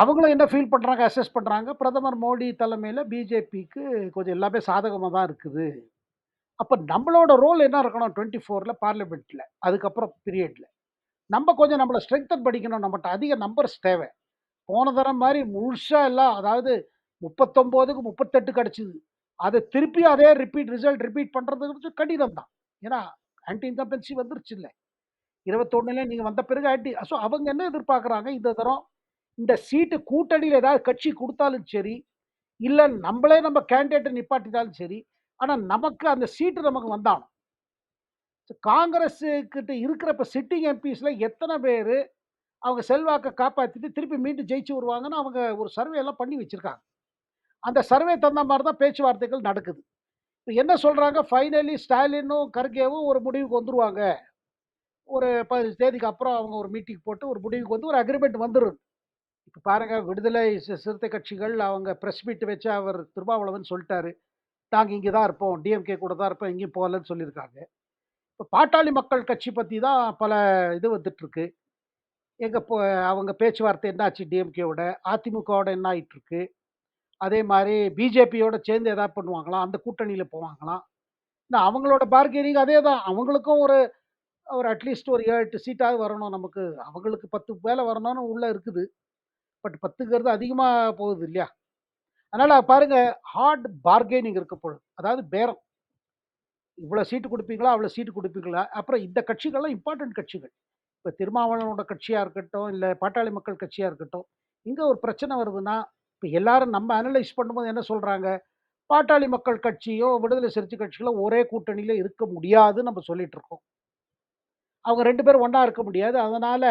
அவங்களும் என்ன ஃபீல் பண்ணுறாங்க அசஸ் பண்ணுறாங்க பிரதமர் மோடி தலைமையில் பிஜேபிக்கு கொஞ்சம் எல்லாமே சாதகமாக தான் இருக்குது. அப்போ நம்மளோட ரோல் என்ன இருக்கணும்? டுவெண்ட்டி ஃபோரில் பார்லிமெண்ட்டில் அதுக்கப்புறம் பீரியடில் நம்ம கொஞ்சம் நம்மளை ஸ்ட்ரெங்தன் படிக்கணும் நம்மகிட்ட அதிக நம்பர்ஸ் தேவை. போன தரம் மாதிரி முழுசாக எல்லாம் அதாவது முப்பத்தொம்போதுக்கு முப்பத்தெட்டு கிடச்சிது. அதை திருப்பி அதே ரிப்பீட் ரிசல்ட் ரிப்பீட் பண்ணுறதுக்கு கடினம் தான். ஏன்னா, ஆன்டி இன்கம்பன்சி வந்துருச்சுல்ல. 21ல நீங்க வந்த பிறகு ஆன்டி ஸோ அவங்க என்ன எதிர்பார்க்குறாங்க, இந்த தரம் இந்த சீட்டு கூட்டணியில் ஏதாவது கட்சி கொடுத்தாலும் சரி, இல்லை நம்மளே நம்ம கேண்டிடேட்டை நிப்பாட்டினாலும் சரி, ஆனால் நமக்கு அந்த சீட்டு நமக்கு வந்தாலும் காங்கிரஸுக்கிட்ட இருக்கிறப்ப இருக்கிற சிட்டிங் எம்பிஸில் எத்தனை பேர் அவங்க செல்வாக்கை காப்பாற்றிட்டு திருப்பி மீண்டும் ஜெயிச்சு வருவாங்கன்னு அவங்க ஒரு சர்வே எல்லாம் பண்ணி வச்சுருக்காங்க அந்த சர்வே தந்த மாதிரி தான் பேச்சுவார்த்தைகள் நடக்குது. இப்போ என்ன சொல்கிறாங்க ஃபைனலி ஸ்டாலினும், கர்கேவும் ஒரு முடிவுக்கு வந்துருவாங்க. ஒரு 15 தேதிக்கு அப்புறம் அவங்க ஒரு மீட்டிங் போட்டு ஒரு முடிவுக்கு வந்து ஒரு அக்ரீமெண்ட் வந்துடும் இப்போ பாருங்க விடுதலை சிறுத்தை கட்சிகள் அவங்க ப்ரெஸ் மீட் வச்சு அவர் திருமாவளவன் சொல்லிட்டாரு நாங்கள் இங்கே தான் இருப்போம். டிஎம்கே கூட தான் இருப்போம். எங்கேயும் போகலன்னு சொல்லியிருக்காங்க. இப்போ பாட்டாளி மக்கள் கட்சி பற்றி தான் பல இது வந்துட்டுருக்கு. எங்கள் போ அவங்க பேச்சுவார்த்தை என்னாச்சு டிஎம்கேவோட, அதிமுகவோட என்ன ஆகிட்டுருக்கு அதே மாதிரி பிஜேபியோட சேர்ந்து எதாவது பண்ணுவாங்களாம் அந்த கூட்டணியில் போவாங்களாம். நான் அவங்களோட பார்கெனிங் அதே தான். அவங்களுக்கும் ஒரு ஒரு அட்லீஸ்ட் ஒரு 7, 8 சீட்டாவது வரணும் நமக்கு. அவங்களுக்கு 10 மேல வரணும்னு உள்ளே இருக்குது. பட் பத்துங்கிறது அதிகமாக போகுது இல்லையா? அதனால் பாருங்கள் ஹார்ட் பார்கெனிங் இருக்க போகுது. அதாவது பேரம். இவ்வளோ சீட்டு கொடுப்பீங்களா அவ்வளோ சீட்டு கொடுப்பீங்களா அப்புறம் இந்த கட்சிகள்லாம் இம்பார்ட்டன்ட் கட்சிகள். இப்போ திருமாவளவனோட கட்சியாக இருக்கட்டும், இல்லை பாட்டாளி மக்கள் கட்சியாக இருக்கட்டும். இங்கே ஒரு பிரச்சனை வருதுன்னா, இப்போ எல்லாரும் நம்ம அனலைஸ் பண்ணும்போது என்ன சொல்கிறாங்க பாட்டாளி மக்கள் கட்சியோ விடுதலை சிறுத்தை கட்சிகளோ ஒரே கூட்டணியில இருக்க முடியாதுன்னு நம்ம சொல்லிட்டு இருக்கோம். அவங்க ரெண்டு பேரும் ஒன்றா இருக்க முடியாது. அதனால்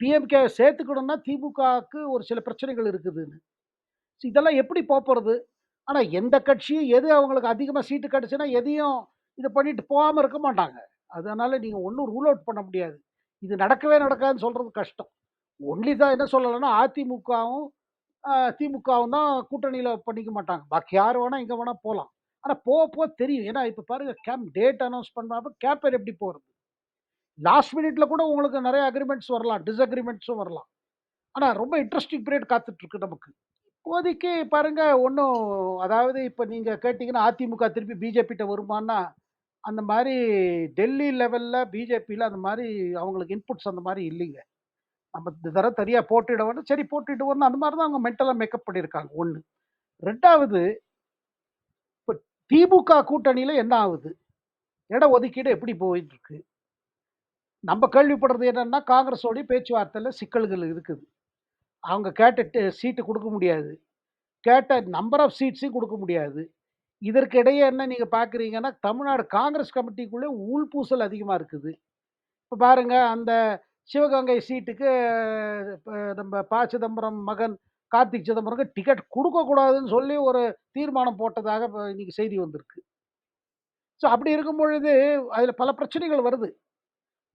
பிஎம்கே சேர்த்துக்கணும்னா திமுகவுக்கு ஒரு சில பிரச்சனைகள் இருக்குதுன்னு. ஸோ இதெல்லாம் எப்படி போகிறது ஆனால் எந்த கட்சியும் எது அவங்களுக்கு அதிகமாக சீட்டு கிடச்சுன்னா எதையும் இதை பண்ணிட்டு போகாமல் இருக்க மாட்டாங்க. அதனால் நீங்கள் ஒன்றும் ரூல் அவுட் பண்ண முடியாது. இது நடக்கவே நடக்காதுன்னு சொல்கிறது கஷ்டம். ஒன்லி தான் என்ன சொல்லலைன்னா அதிமுகவும், திமுகவும் தான் கூட்டணியில் பண்ணிக்க மாட்டாங்க. பாக்கி யார் வேணால் எங்கே வேணால் போகலாம் ஆனால் போக போக தெரியும். ஏன்னா இப்போ பாருங்க கேம்ப் டேட் அனௌன்ஸ் பண்ணாமல் கேம்பெயின் எப்படி போகிறது லாஸ்ட் மினிட்ல கூட உங்களுக்கு நிறைய அக்ரிமெண்ட்ஸ் வரலாம். டிஸ்அக்ரிமெண்ட்ஸும் வரலாம். ஆனால் ரொம்ப இன்ட்ரெஸ்டிங் பீரியட் காத்துட்ருக்கு நமக்கு. இப்போதைக்கு பாருங்க ஒன்றும் அதாவது இப்போ நீங்கள் கேட்டிங்கன்னா அதிமுக திருப்பி பிஜேபிகிட்ட வருமான்னா, அந்த மாதிரி டெல்லி லெவலில் பிஜேபியில் அந்த மாதிரி அவங்களுக்கு இன்புட்ஸ் அந்த மாதிரி இல்லைங்க. நம்ம இந்த தடவ தனியா போட்டியிடுவோம்னு, சரி வரணும் அந்த மாதிரி தான் அவங்க மென்டலாக மேக்கப் பண்ணியிருக்காங்க ஒன்று ரெண்டாவது இப்போ திமுக கூட்டணியில் என்ன ஆகுது இட ஒதுக்கீடு எப்படி போயிட்டுருக்கு? நம்ம கேள்விப்படுறது என்னென்னா காங்கிரஸோடைய பேச்சுவார்த்தையில் சிக்கல்கள் இருக்குது. அவங்க கேட்ட சீட்டு கொடுக்க முடியாது. கேட்ட நம்பர் ஆஃப் சீட்ஸையும் கொடுக்க முடியாது. இதற்கு இடையே என்ன நீங்கள் பார்க்குறீங்கன்னா, தமிழ்நாடு காங்கிரஸ் கமிட்டிக்குள்ளே உள்பூசல் அதிகமாக இருக்குது. இப்போ பாருங்க அந்த சிவகங்கை சீட்டுக்கு நம்ம ப. சிதம்பரம் மகன் கார்த்திக் சிதம்பரம்க்கு டிக்கெட் கொடுக்கக்கூடாதுன்னு சொல்லி ஒரு தீர்மானம் போட்டதாக இப்போ இன்னைக்கு செய்தி வந்திருக்கு. ஸோ அப்படி இருக்கும் பொழுது, அதில் பல பிரச்சனைகள் வருது.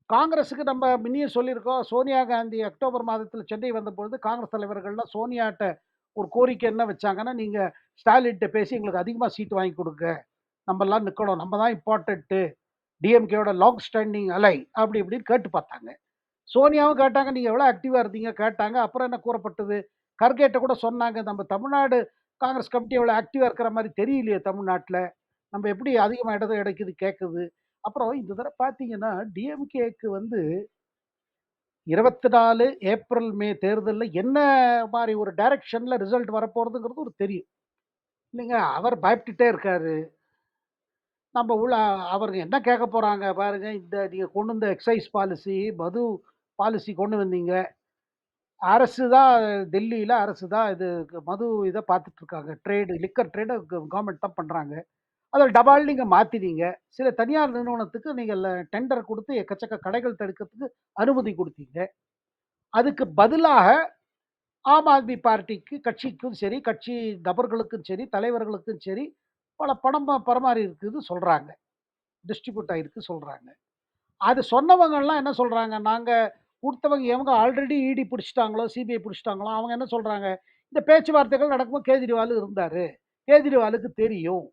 காங்கிரஸுக்கு நம்ம முன்னியும் சொல்லியிருக்கோம். சோனியா காந்தி அக்டோபர் மாதத்தில் சென்னை வந்தபொழுது காங்கிரஸ் தலைவர்கள்லாம் சோனியாட்ட ஒரு கோரிக்கை என்ன வச்சாங்கன்னா, நீங்கள் ஸ்டாலின்ட்ட பேசி எங்களுக்கு அதிகமாக சீட் வாங்கி கொடுங்க நம்மலாம் நிற்கணும் நம்ம தான் இம்பார்ட்டண்ட்டு டிஎம்கேயோட லாங் ஸ்டாண்டிங் அலை அப்படி இப்படின்னு கேட்டு பார்த்தாங்க. சோனியாவும் கேட்டாங்க. நீங்கள் எவ்வளோ ஆக்டிவாக இருந்தீங்க கேட்டாங்க. அப்புறம் என்ன கூறப்பட்டது? கர்கேட்ட கூட சொன்னாங்க. நம்ம தமிழ்நாடு காங்கிரஸ் கமிட்டி எவ்வளோ ஆக்டிவாக இருக்கிற மாதிரி தெரியலையே தமிழ்நாட்டில் நம்ம எப்படி அதிகமாக இடம் கிடைக்குது கேட்குது. அப்புறம் இந்த தடவை பார்த்தீங்கன்னா, டிஎம்கேக்கு வந்து 24 ஏப்ரல், மே தேர்தலில் என்ன மாதிரி ஒரு டைரக்ஷனில் ரிசல்ட் வரப்போகிறதுங்கிறது ஒரு தெரியும். இல்லைங்க. அவர் பயப்பட்டுட்டே இருக்காரு. நம்ம உள்ள அவருங்க என்ன கேட்க போகிறாங்க பாருங்க. இந்த நீங்கள் கொண்டு வந்த எக்ஸைஸ் பாலிசி, மது பாலிசி கொண்டு வந்தீங்க. அரசு தான் டெல்லியில் அரசு தான் இது மது இதை பார்த்துட்ருக்காங்க ட்ரேடு லிக்கர் ட்ரேடு கவர்மெண்ட் தான் பண்ணுறாங்க அதில் டபால் நீங்கள் மாற்றினீங்க சில தனியார் நிறுவனத்துக்கு நீங்கள் டெண்டர் கொடுத்து எக்கச்சக்க கடைகள் தடுக்கிறதுக்கு அனுமதி கொடுத்தீங்க. அதுக்கு பதிலாக ஆம் ஆத்மி பார்ட்டிக்கு கட்சிக்கும் சரி, கட்சி நபர்களுக்கும் சரி, தலைவர்களுக்கும் சரி, பல பணம் பரமாறி இருக்குதுன்னு சொல்கிறாங்க டிஸ்ட்ரிபியூட் ஆகிருக்கு சொல்கிறாங்க அது சொன்னவங்கலாம் என்ன சொல்கிறாங்க நாங்கள் கொடுத்தவங்க எவங்க ஆல்ரெடி இடி பிடிச்சிட்டாங்களோ சிபிஐ பிடிச்சிட்டாங்களோ அவங்க என்ன சொல்கிறாங்க இந்த பேச்சுவார்த்தைகள் நடக்கும்போது கேஜ்ரிவால் இருந்தார். கேஜ்ரிவாலுக்கு தெரியும்.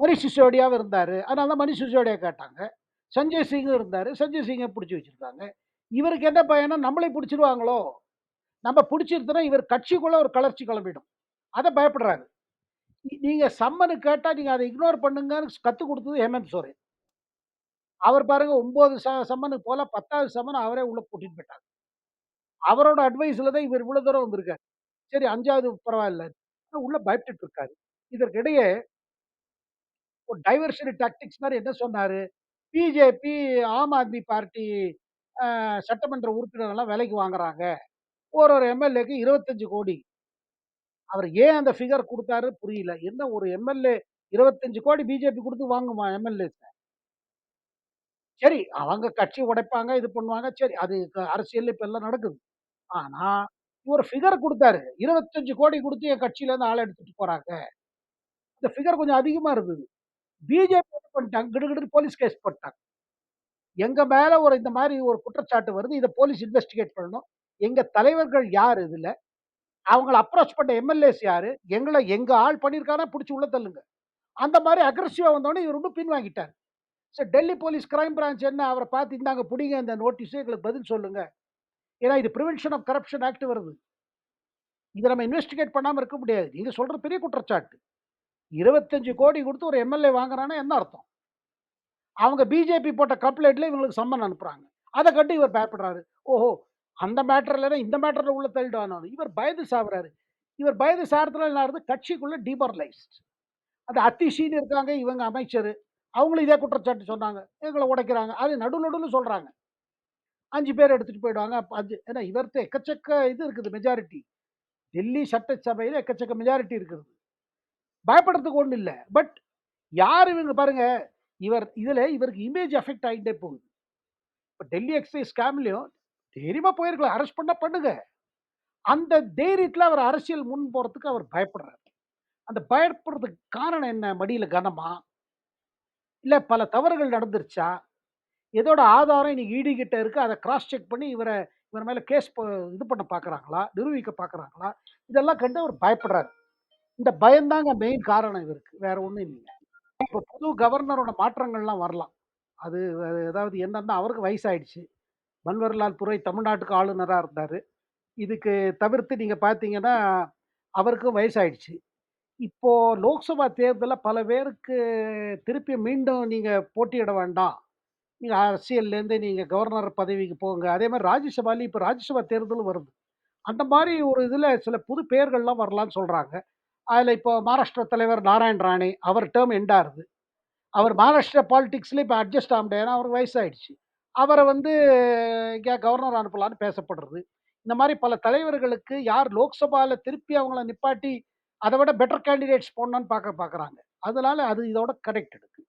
மணீஷ் சிசோடியாவும் இருந்தார் அதனால தான் மணி சிசோடியா கேட்டாங்க. சஞ்சய் சிங்கும் இருந்தார் சஞ்சய் சிங்கை பிடிச்சி வச்சிருக்காங்க. இவருக்கு என்ன பயம்னா நம்மளே பிடிச்சிருவாங்களோ நம்ம பிடிச்சிருந்தோன்னா இவர் கட்சிக்குள்ளே ஒரு கலர்ச்சி கிளம்பிடும். அதை பயப்படுறாரு. நீங்கள் சம்மனு கேட்டால் நீங்கள் அதை இக்னோர் பண்ணுங்கன்னு கற்றுக் கொடுத்தது ஹேமந்த் சோரன். அவர் பாருங்க ஒன்பது ச சம்மனுக்கு போல 10வது சம்மன் அவரே உள்ளே கூட்டிட்டு போயிட்டார் அவரோட அட்வைஸில் தான் இவர் இவ்வளோ தூரம் வந்திருக்காரு. சரி 5வது பரவால்ல. உள்ள பயந்துட்டு இருக்காரு. இதற்கிடையே ஒரு டைவர்ஷனரி டாக்டிக்ஸ் மாதிரி என்ன சொன்னார் பிஜேபி, ஆம் ஆத்மி பார்ட்டி சட்டமன்ற உறுப்பினர்கள்லாம் விலைக்கு வாங்குறாங்க. ஒரு ஒரு எம்.எல்.ஏக்கு 25,00,00,000 அவர் ஏன் அந்த ஃபிகர் கொடுத்தாரு புரியல. என்ன ஒரு எம்.எல்.ஏ 25,00,00,000 பிஜேபி கொடுத்து வாங்குமா எம்எல்ஏ சரி, அவங்க கட்சி உடைப்பாங்க, இது பண்ணுவாங்க. சரி, அது அரசியல் இப்போ எல்லாம் நடக்குது. ஆனால் இவர் ஃபிகர் கொடுத்தாரு இருபத்தஞ்சி கோடி கொடுத்து என் கட்சியிலேருந்து ஆள் எடுத்துட்டு போறாங்க. இந்த ஃபிகர் கொஞ்சம் அதிகமாக இருந்தது. பிஜேபி என்ன பண்ணிட்டாங்க, கிடுகிடு போலீஸ் கேஸ் போட்டாங்க. எங்க மேல ஒரு இந்த மாதிரி ஒரு குற்றச்சாட்டு வருது. இதை போலீஸ் இன்வெஸ்டிகேட் பண்ணணும். எங்க தலைவர்கள் யார் இதுல? அவங்கள அப்ரோச் பண்ண எம்.எல்.ஏஸ் யாரு? எங்களை எங்க ஆள் பண்ணியிருக்காரா பிடிச்சி உள்ள தள்ளுங்க. அந்த மாதிரி அக்ரெசிவா வந்தோடனே இவர் ரொம்ப பின்வாங்கிட்டார். சரி டெல்லி போலீஸ் கிரைம் பிரான்ச் என்ன அவரை பார்த்து இந்தாங்க பிடிங்க இந்த நோட்டீஸு எங்களுக்கு பதில் சொல்லுங்க. ஏன்னா இது ப்ரிவென்ஷன் ஆஃப் கரப்ஷன் ஆக்ட் வருது. இதை நம்ம இன்வெஸ்டிகேட் பண்ணாம இருக்க முடியாது. நீங்கள் சொல்கிற பெரிய குற்றச்சாட்டு. இருபத்தஞ்சு கோடி கொடுத்து ஒரு எம்.எல்.ஏ வாங்குறான்னா என்ன அர்த்தம்? அவங்க பிஜேபி போட்ட கம்ப்ளைண்ட்ல இவங்களுக்கு சம்மன் அனுப்புறாங்க. அதை கட்டு இவர் பயப்படுறாரு. ஓஹோ! அந்த மேட்டர்ல இந்த மேட்டர்ல உள்ள தள்ளிடுவானு இவர் பயந்து சாப்பிட்றாரு இவர் பயந்து சாறதுனால என்ன ஆகுது? கட்சிக்குள்ள டிமோரலைஸ்ட். அந்த அத்திஷின்னு இருக்காங்க இவங்க அமைச்சர் அவங்களும் இதே குற்றச்சாட்டு சொன்னாங்க. எங்களை உடைக்கிறாங்க. அது நடு நடுவுல சொல்றாங்க. 5 பேர் எடுத்துகிட்டு போயிடுவாங்க. அஞ்சு ஏன்னா இவர்ட்ட எக்கச்சக்க இது இருக்குது மெஜாரிட்டி. டெல்லி சட்டசபையில் எக்கச்சக்க மெஜாரிட்டி இருக்குது. பயப்படுறதுக்கு ஒன்றும் இல்லை பட் யார் இவங்க பாருங்க, இவர் இதில் இவருக்கு இமேஜ் அஃபெக்ட் ஆகிட்டே போகுது. இப்போ டெல்லி எக்ஸைஸ் ஸ்கேம்லயும் தைரியமாக போயிருக்கலாம். அரெஸ்ட் பண்ணால் பண்ணுங்க. அந்த தைரியத்தில் அவர் அரசியல் முன் போகிறதுக்கு அவர் பயப்படுறாரு. அந்த பயப்படுறதுக்கு காரணம் என்ன? மடியில் கனமா? இல்லை பல தவறுகள் நடந்துருச்சா? எதோட ஆதாரம் இன்னைக்கு ஈடுகிட்ட இருக்கு. அத கிராஸ் செக் பண்ணி இவரை இவர் மேலே கேஸ் இது பண்ண பார்க்குறாங்களா? நிரூபிக்க பார்க்குறாங்களா? இதெல்லாம் கண்டு அவர் பயப்படுறாரு. இந்த பயம்தாங்க மெயின் காரணம் இவருக்கு. வேற ஒன்றும் இல்லைங்க. இப்போ புது கவர்னரோட மாற்றங்கள்லாம் வரலாம். அது ஏதாவது அதாவது என்னன்னா அவருக்கு வயசாயிடுச்சு. பன்வரிலால் புரோஹித் தமிழ்நாட்டுக்கு ஆளுநராக இருந்தார் இதுக்கு தவிர்த்து நீங்கள் பார்த்தீங்கன்னா, அவருக்கும் வயசாயிடுச்சு. இப்போது லோக்சபா தேர்தலில் பல பேருக்கு திருப்பி மீண்டும் நீங்கள் போட்டியிட வேண்டாம். நீங்கள் அரசியல்லேருந்து நீங்கள் கவர்னர் பதவிக்கு போங்க. அதே மாதிரி ராஜ்யசபாலையும் இப்போ ராஜ்யசபா தேர்தலும் வருது. அந்த மாதிரி ஒரு இதில் சில புது பெயர்கள்லாம் வரலான்னு சொல்கிறாங்க அதில் இப்போ மகாராஷ்டிரா தலைவர் நாராயண் ராணே அவர் டேர்ம் எண்ட் ஆகுது. அவர் மகாராஷ்டிரா பாலிடிக்ஸ்ல இப்போ அட்ஜஸ்ட் ஆக முடியாது. அவருக்கு வயசாயிடுச்சு. அவரை வந்து எங்கேயா கவர்னர் அனுப்பலான்னு பேசப்படுறது. இந்த மாதிரி பல தலைவர்களுக்கு யார் லோக்சபாவில் திருப்பி அவங்கள நிப்பாட்டி அதை விட பெட்டர் கேண்டிடேட்ஸ் போடணும்னு பார்க்க பார்க்குறாங்க. அதனால அது இதோட கனெக்ட் எடுக்கு